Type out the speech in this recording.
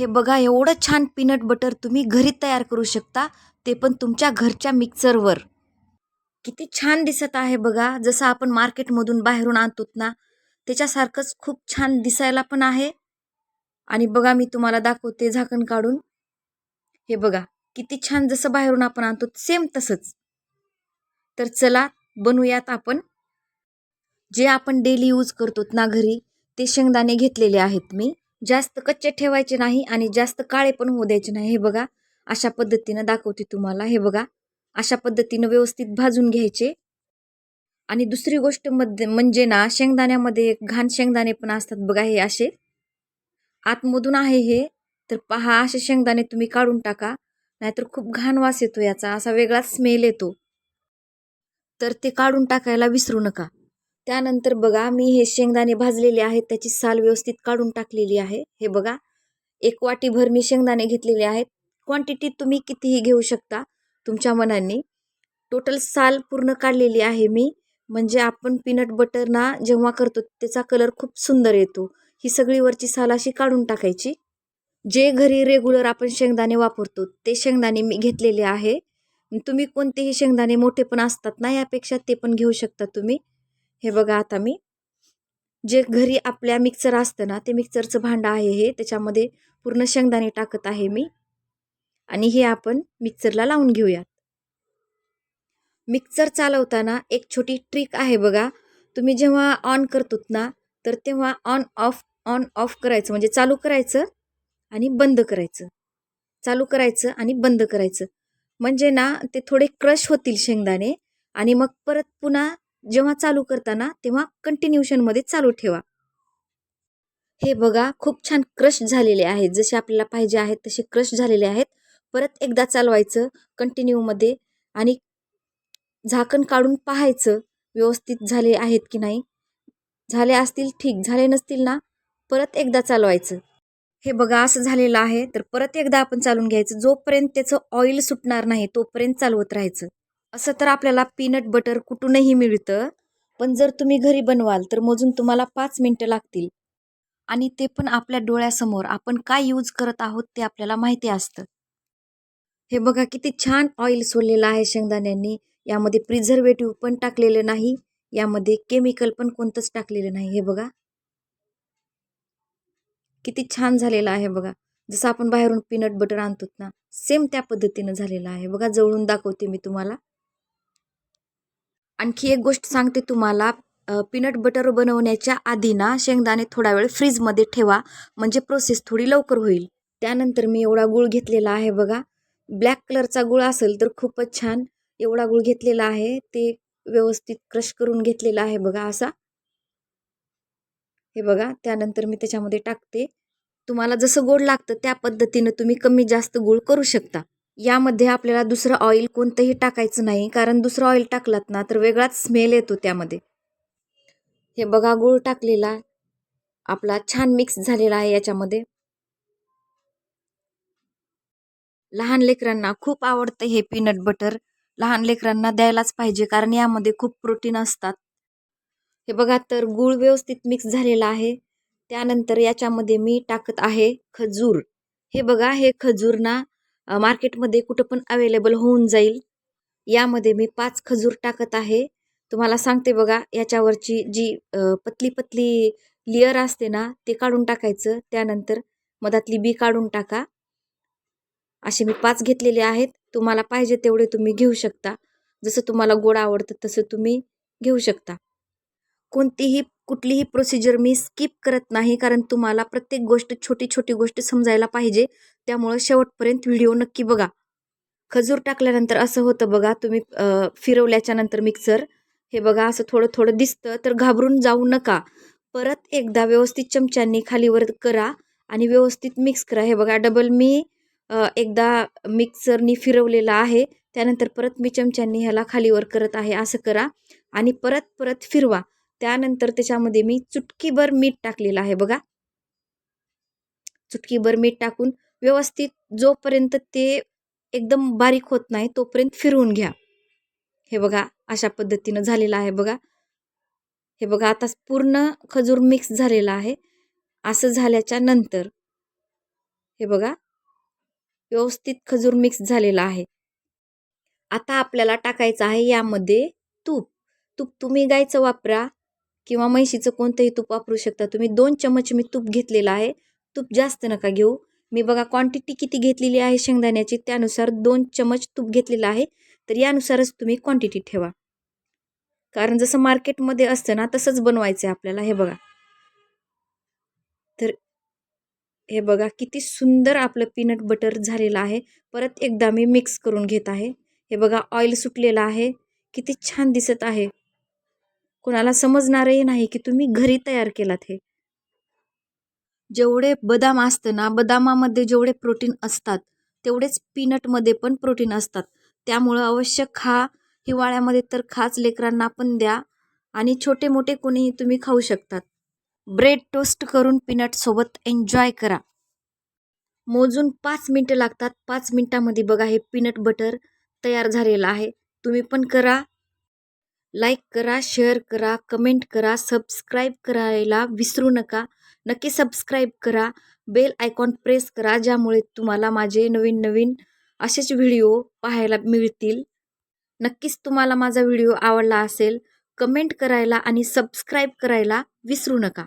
हे बघा एवढं छान पीनट बटर तुम्ही घरी तयार करू शकता. ते पण तुमच्या घरच्या मिक्सरवर किती छान दिसत आहे बघा. जसं आपण मार्केटमधून बाहेरून आणतो ना त्याच्यासारखंच खूप छान दिसायला पण आहे. आणि बघा मी तुम्हाला दाखवते झाकण काढून. हे बघा किती छान जसं बाहेरून आपण आणतो सेम तसंच. तर चला बनवूयात आपण. जे आपण डेली यूज करतो ना घरी ते शेंगदाणे घेतलेले आहेत मी. जास्त कच्चे ठेवायचे नाही आणि जास्त काळे पण होऊ द्यायचे नाही. हे बघा अशा पद्धतीनं दाखवते तुम्हाला. हे बघा अशा पद्धतीनं व्यवस्थित भाजून घ्यायचे. आणि दुसरी गोष्टमध्ये म्हणजे ना शेंगदाण्यामध्ये घाण शेंगदाणे पण असतात बघा हे असे. आतमधून आहे हे. तर पहा असे शेंगदाणे तुम्ही काढून टाका. नाहीतर खूप घाण वास येतो याचा. असा वेगळाच स्मेल येतो. तर ते काढून टाकायला विसरू नका. त्यानंतर बघा मी हे शेंगदाणे भाजलेले आहेत त्याची साल व्यवस्थित काढून टाकलेली आहे. हे बघा एक वाटीभर मी शेंगदाणे घेतलेले आहेत. क्वांटिटी तुम्ही कितीही घेऊ शकता तुमच्या मनाने. टोटल साल पूर्ण काढलेली आहे मी. म्हणजे आपण पीनट बटर ना जेव्हा करतो त्याचा कलर खूप सुंदर येतो. ही सगळी वरची साल अशी काढून टाकायची. जे घरी रेग्युलर आपण शेंगदाणे वापरतो ते शेंगदाणे मी घेतलेले आहे. तुम्ही कोणतेही शेंगदाणे मोठे पण असतात ना यापेक्षा ते पण घेऊ शकता तुम्ही. हे बघा आता मी. जे घरी आपल्या मिक्सर असतं ना ते मिक्सरचं भांडं आहे हे त्याच्यामध्ये पूर्ण शेंगदाणे टाकत आहे मी. आणि हे आपण मिक्सरला लावून घेऊयात. मिक्सर चालवताना एक छोटी ट्रिक आहे बघा. तुम्ही जेव्हा ऑन करतोत ना तर तेव्हा ऑन ऑफ ऑन ऑफ करायचं. म्हणजे चालू करायचं आणि बंद करायचं. चालू करायचं आणि बंद करायचं. म्हणजे ना ते थोडे क्रश होतील शेंगदाणे आणि मग परत पुन्हा जेव्हा चालू करताना तेव्हा कंटिन्युशनमध्ये चालू ठेवा. हे बघा खूप छान क्रश झालेले आहेत. जसे आपल्याला पाहिजे आहेत तसे क्रश झालेले आहेत. परत एकदा चालवायचं कंटिन्यूमध्ये आणि झाकण काढून पाहायचं व्यवस्थित झाले आहेत की नाही. झाले असतील ठीक. झाले नसतील ना परत एकदा चालवायचं. हे बघा असं झालेलं आहे. तर परत एकदा आपण चालून घ्यायचं. जोपर्यंत त्याचं ऑइल सुटणार नाही तोपर्यंत चालवत राहायचं. असं तर आपल्याला पीनट बटर कुठूनही मिळतं पण जर तुम्ही घरी बनवाल तर मोजून तुम्हाला पाच मिनटं लागतील. आणि ते पण आपल्या डोळ्यासमोर आपण काय यूज करत आहोत ते आपल्याला माहिती असतं. हे बघा किती छान ऑइल सोडलेलं आहे शेंगदाण्यांनी. यामध्ये प्रिझर्वेटिव्ह पण टाकलेलं नाही यामध्ये केमिकल पण कोणतंच टाकलेलं नाही. हे बघा. किती छान झालेलं आहे बघा. जसं आपण बाहेरून पीनट बटर आणतो ना सेम त्या पद्धतीनं झालेलं आहे. बघा जवळून दाखवते मी तुम्हाला. आणखी एक गोष्ट सांगते तुम्हाला. पीनट बटर बनवण्याच्या आधी ना शेंगदाणे थोडा वेळ फ्रीजमध्ये ठेवा. म्हणजे प्रोसेस थोडी लवकर होईल. त्यानंतर मी एवढा गूळ घेतलेला आहे बघा. ब्लॅक कलरचा गुळ असेल तर खूपच छान एवढा गुळ घेतलेला आहे. ते व्यवस्थित क्रश करून घेतलेला आहे बघा असा. हे बघा त्यानंतर मी त्याच्यामध्ये टाकते. तुम्हाला जसं गोड लागतं त्या पद्धतीनं तुम्ही कमी जास्त गूळ करू शकता. यामध्ये आपल्याला दुसरं ऑइल कोणतंही टाकायचं नाही कारण दुसरं ऑइल टाकलात ना तर वेगळाच स्मेल येतो त्यामध्ये. हे बघा गूळ टाकलेला आपला छान मिक्स झालेला आहे याच्यामध्ये. लहान लेकरांना खूप आवडतं हे पीनट बटर लहान लेकरांना द्यायलाच पाहिजे कारण यामध्ये खूप प्रोटीन असतात. हे बघा तर गूळ व्यवस्थित मिक्स झालेला आहे. त्यानंतर याच्यामध्ये मी टाकत आहे खजूर. हे बघा हे खजूर ना मार्केटमध्ये कुठं पण अवेलेबल होऊन जाईल. यामध्ये मी पाच खजूर टाकत आहे. तुम्हाला सांगते बघा याच्यावरची जी पतली पतली लेअर असते ना ते काढून टाकायचं. त्यानंतर मधातली बी काढून टाका. असे मी पाच घेतलेले आहेत. तुम्हाला पाहिजे तेवढे तुम्ही घेऊ शकता. जसं तुम्हाला गोड आवडतं तसं तुम्ही घेऊ शकता. कोणतीही कुठलीही प्रोसिजर मी स्किप करत नाही कारण तुम्हाला प्रत्येक गोष्ट छोटी छोटी गोष्ट समजायला पाहिजे. त्यामुळं शेवटपर्यंत व्हिडिओ नक्की बघा. खजूर टाकल्यानंतर असं होतं बघा तुम्ही फिरवल्याच्या नंतर मिक्सर हे बघा असं थोडं थोडं दिसतं तर घाबरून जाऊ नका. परत एकदा व्यवस्थित चमच्यांनी खालीवर करा आणि व्यवस्थित मिक्स करा. हे बघा डबल मी एकदा मिक्सरनी फिरवलेला आहे. त्यानंतर परत मी चमच्यांनी ह्याला खालीवर करत आहे असं करा. आणि परत परत फिरवा. त्यानंतर त्याच्यामध्ये मी चुटकीभर मीठ टाकलेलं आहे बघा. चुटकीभर मीठ टाकून व्यवस्थित जोपर्यंत ते एकदम बारीक होत नाही तोपर्यंत फिरवून घ्या. हे बघा अशा पद्धतीनं झालेलं आहे बघा. हे बघा आता पूर्ण खजूर मिक्स झालेला आहे. असं झाल्याच्यानंतर हे बघा व्यवस्थित खजूर मिक्स झालेला आहे. आता आपल्याला टाकायचं आहे यामध्ये तूप. तूप तुम्ही गायचं वापरा. किंवा म्हैशीचं कोणतंही तूप वापरू शकता. तुम्ही दोन चमच मी तूप घेतलेलं आहे. तूप जास्त नका घेऊ. मी बघा क्वांटिटी किती घेतलेली आहे शेंगदाण्याची त्यानुसार दोन चमच तूप घेतलेलं आहे. तर यानुसारच तुम्ही क्वांटिटी ठेवा. कारण जसं मार्केटमध्ये असतं ना तसंच बनवायचं आहे आपल्याला. हे बघा. तर हे बघा किती सुंदर आपलं पीनट बटर झालेलं आहे. परत एकदा मी मिक्स करून घेत आहे. हे बघा ऑइल सुटलेलं आहे. किती छान दिसत आहे. कोणाला समजणारही नाही की तुम्ही घरी तयार केलात हे. जेवढे बदाम असतं ना बदामामध्ये जेवढे प्रोटीन असतात तेवढेच पीनटमध्ये पण प्रोटीन असतात. त्यामुळं अवश्य खा हिवाळ्यामध्ये तर खाच लेकरांना पण द्या आणि छोटे मोठे कोणीही तुम्ही खाऊ शकतात. ब्रेड टोस्ट करून पीनटसोबत एन्जॉय करा. मोजून पाच मिनटं लागतात. पाच मिनटामध्ये बघा हे पीनट बटर तयार झालेलं आहे. तुम्ही पण करा. लाईक करा शेअर करा कमेंट करा सबस्क्राईब करायला विसरू नका. नक्की सबस्क्राईब करा. बेल आयकॉन प्रेस करा ज्यामुळे तुम्हाला माझे नवीन नवीन असेच व्हिडिओ पाहायला मिळतील. नक्कीच तुम्हाला माझा व्हिडिओ आवडला असेल कमेंट करायला आणि सबस्क्राईब करायला विसरू नका.